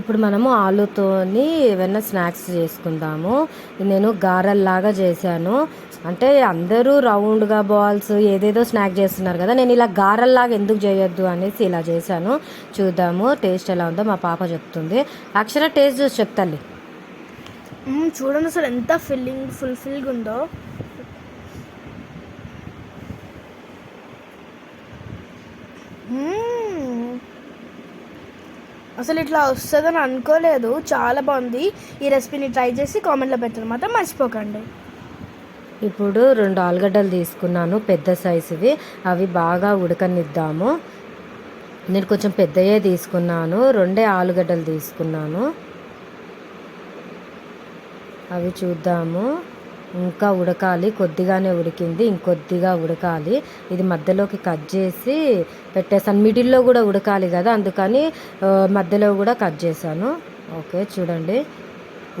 ఇప్పుడు మనము ఆలుతోని ఏమైనా స్నాక్స్ చేసుకుందాము. నేను గారెల్లాగా చేశాను. అంటే అందరూ రౌండ్గా బాల్స్ ఏదేదో స్నాక్ చేస్తున్నారు కదా నేను ఇలా గారెల్లాగా ఎందుకు చేయొద్దు అనేసి ఇలా చేశాను. చూద్దాము టేస్ట్ ఎలా ఉందో మా పాప చెప్తుంది. అక్షర టేస్ట్ చూసి చెప్తాలి చూడండి అసలు ఎంత ఫిల్లింగ్ ఫుల్ఫిల్గా ఉందో. అసలు ఇట్లా వస్తుందని అనుకోలేదు. చాలా బాగుంది. ఈ రెసిపీని ట్రై చేసి కామెంట్లో పెట్టడం మాత్రం మర్చిపోకండి. ఇప్పుడు రెండు ఆలుగడ్డలు తీసుకున్నాను. పెద్ద సైజువి అవి బాగా ఉడకనిద్దాము. నేను కొంచెం పెద్దయే తీసుకున్నాను. రెండే ఆలుగడ్డలు తీసుకున్నాను. అవి చూద్దాము. ఇంకా ఉడకాలి కొద్దిగానే ఉడికింది ఇంకొద్దిగా ఉడకాలి. ఇది మధ్యలోకి కట్ చేసి పెట్టేసాను మిడిల్లో కూడా ఉడకాలి కదా అందుకని మధ్యలో కూడా కట్ చేశాను. ఓకే చూడండి.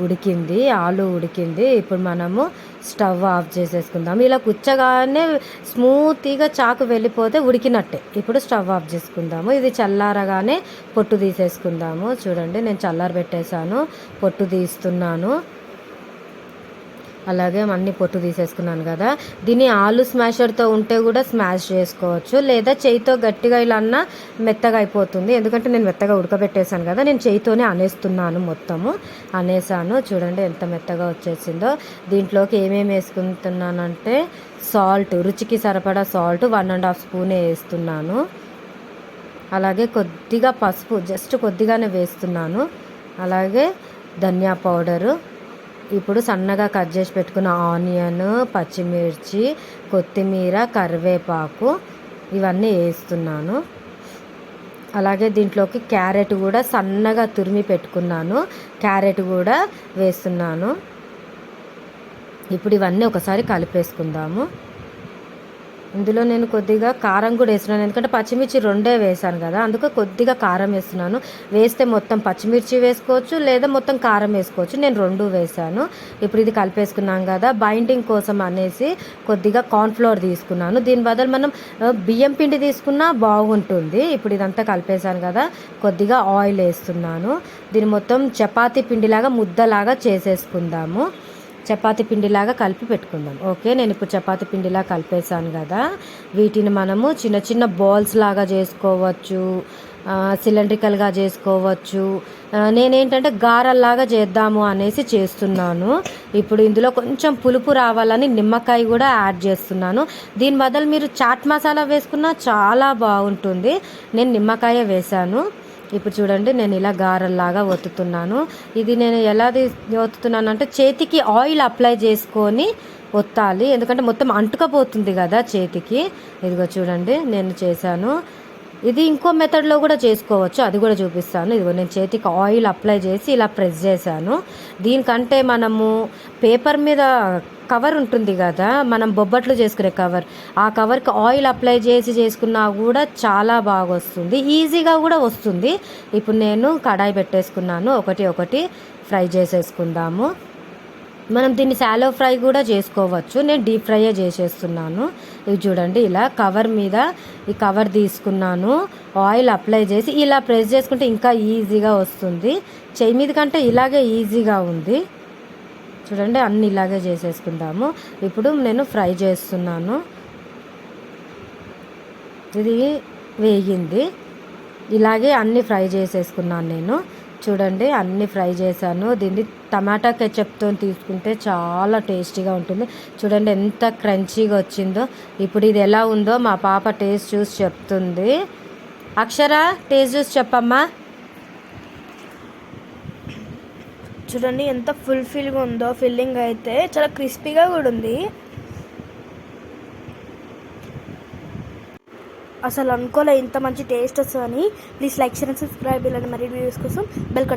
ఉడికింది ఆలు ఉడికింది. ఇప్పుడు మనము స్టవ్ ఆఫ్ చేసేసుకుందాం. ఇలా కుచ్చగానే స్మూత్గా చాకు వెళ్ళిపోతే ఉడికినట్టే. ఇప్పుడు స్టవ్ ఆఫ్ చేసుకుందాము. ఇది చల్లారగానే పొట్టు తీసేసుకుందాము. చూడండి నేను చల్లార పెట్టేశాను పొట్టు తీస్తున్నాను. అలాగే అన్ని పొట్టు తీసేసుకున్నాను కదా. దీన్ని ఆలు స్మాషర్తో ఉంటే కూడా స్మాష్ చేసుకోవచ్చు. లేదా చేయితో గట్టిగా ఇలా అన్నా మెత్తగా అయిపోతుంది. ఎందుకంటే నేను మెత్తగా ఉడకబెట్టేశాను కదా నేను చేయితోనే అనేస్తున్నాను మొత్తము. అనేసాను. చూడండి ఎంత మెత్తగా వచ్చేసిందో. దీంట్లోకి ఏమేమి వేసుకుంటున్నానంటే సాల్ట్ రుచికి సరిపడా సాల్ట్ వన్ అండ్ హాఫ్ స్పూనే వేస్తున్నాను. అలాగే కొద్దిగా పసుపు జస్ట్ కొద్దిగానే వేస్తున్నాను. అలాగే ధనియా పౌడరు ఇప్పుడు సన్నగా కట్ చేసి పెట్టుకున్న ఆనియన్ పచ్చిమిర్చి కొత్తిమీర కరివేపాకు ఇవన్నీ వేస్తున్నాను. అలాగే దీంట్లోకి క్యారెట్ కూడా సన్నగా తురిమి పెట్టుకున్నాను. క్యారెట్ కూడా వేస్తున్నాను. ఇప్పుడు ఇవన్నీ ఒకసారి కలిపేసుకుందాము. ఇందులో నేను కొద్దిగా కారం కూడా వేస్తున్నాను. ఎందుకంటే పచ్చిమిర్చి రెండే వేసాను కదా అందుకే కొద్దిగా కారం వేస్తున్నాను. వేస్తే మొత్తం పచ్చిమిర్చి వేసుకోవచ్చు లేదా మొత్తం కారం వేసుకోవచ్చు. నేను రెండు వేసాను ఇప్పుడు ఇది కలిపేసుకున్నాం కదా బైండింగ్ కోసం అనేసి కొద్దిగా కార్న్ఫ్లోర్ తీసుకున్నాను. దీని బదులు మనం బియ్యం పిండి తీసుకున్నా బాగుంటుంది. ఇప్పుడు ఇదంతా కలిపేసాను కదా కొద్దిగా ఆయిల్ వేస్తున్నాను. దీన్ని మొత్తం చపాతీ పిండిలాగా ముద్దలాగా చేసేసుకుందాము. చపాతి పిండిలాగా కలిపి పెట్టుకుందాం. ఓకే నేను ఇప్పుడు చపాతి పిండిలా కలిపేసాను కదా. వీటిని మనము చిన్న చిన్న బాల్స్ లాగా చేసుకోవచ్చు సిలిండ్రికల్గా చేసుకోవచ్చు. నేనేంటంటే గారల్లాగా చేద్దాము అనేసి చేస్తున్నాను. ఇప్పుడు ఇందులో కొంచెం పులుపు రావాలని నిమ్మకాయ కూడా యాడ్ చేస్తున్నాను. దీని బదులు మీరు చాట్ మసాలా వేసుకున్నా చాలా బాగుంటుంది. నేను నిమ్మకాయ వేశాను. ఇప్పుడు చూడండి నేను ఇలా గారెల్లాగా ఒత్తుతున్నాను. ఇది నేను ఎలా ఒత్తుతున్నాను అంటే చేతికి ఆయిల్ అప్లై చేసుకొని ఒత్తాలి. ఎందుకంటే మొత్తం అంటుకపోతుంది కదా చేతికి. ఇదిగో చూడండి నేను చేశాను. ఇది ఇంకో మెథడ్లో కూడా చేసుకోవచ్చు. అది కూడా చూపిస్తాను. ఇదిగో నేను చేతికి ఆయిల్ అప్లై చేసి ఇలా ప్రెస్ చేశాను. దీనికంటే మనము పేపర్ మీద కవర్ ఉంటుంది కదా మనం బొబ్బట్లు చేసుకునే కవర్ ఆ కవర్కి ఆయిల్ అప్లై చేసి చేసుకున్నా కూడా చాలా బాగా వస్తుంది. ఈజీగా కూడా వస్తుంది. ఇప్పుడు నేను కడాయి పెట్టేసుకున్నాను. ఒకటి ఒకటి ఫ్రై చేసేసుకుందాము. మనం దీన్ని శాలో ఫ్రై కూడా చేసుకోవచ్చు. నేను డీప్ ఫ్రైయే చేసేస్తున్నాను. ఇవి చూడండి ఇలా కవర్ మీద ఈ కవర్ తీసుకున్నాను. ఆయిల్ అప్లై చేసి ఇలా ప్రెస్ చేసుకుంటే ఇంకా ఈజీగా వస్తుంది. చెయ్యి మీద కంటే ఇలాగే ఈజీగా ఉంది. చూడండి అన్ని ఇలాగే చేసేసుకుందాము. ఇప్పుడు నేను ఫ్రై చేస్తున్నాను. ఇది వేగింది. ఇలాగే అన్ని ఫ్రై చేసేసుకున్నాను నేను. చూడండి అన్ని ఫ్రై చేశాను. దీన్ని టమాటా కెచప్తో తీసుకుంటే చాలా టేస్టీగా ఉంటుంది. చూడండి ఎంత క్రంచీగా వచ్చిందో. ఇప్పుడు ఇది ఎలా ఉందో మా పాప టేస్ట్ చూసి చెప్తుంది. అక్షర టేస్ట్ చూసి చెప్పమ్మా. చూడండి ఎంత ఫుల్ఫిల్గా ఉందో. ఫిల్లింగ్ అయితే చాలా క్రిస్పీగా కూడా ఉంది. అసలు అనుకోలే ఇంత మంచి టేస్ట్ వస్తుందని. Please like share and subscribe ఇలాంటి మరిన్ని వీడియోస్ కోసం బెల్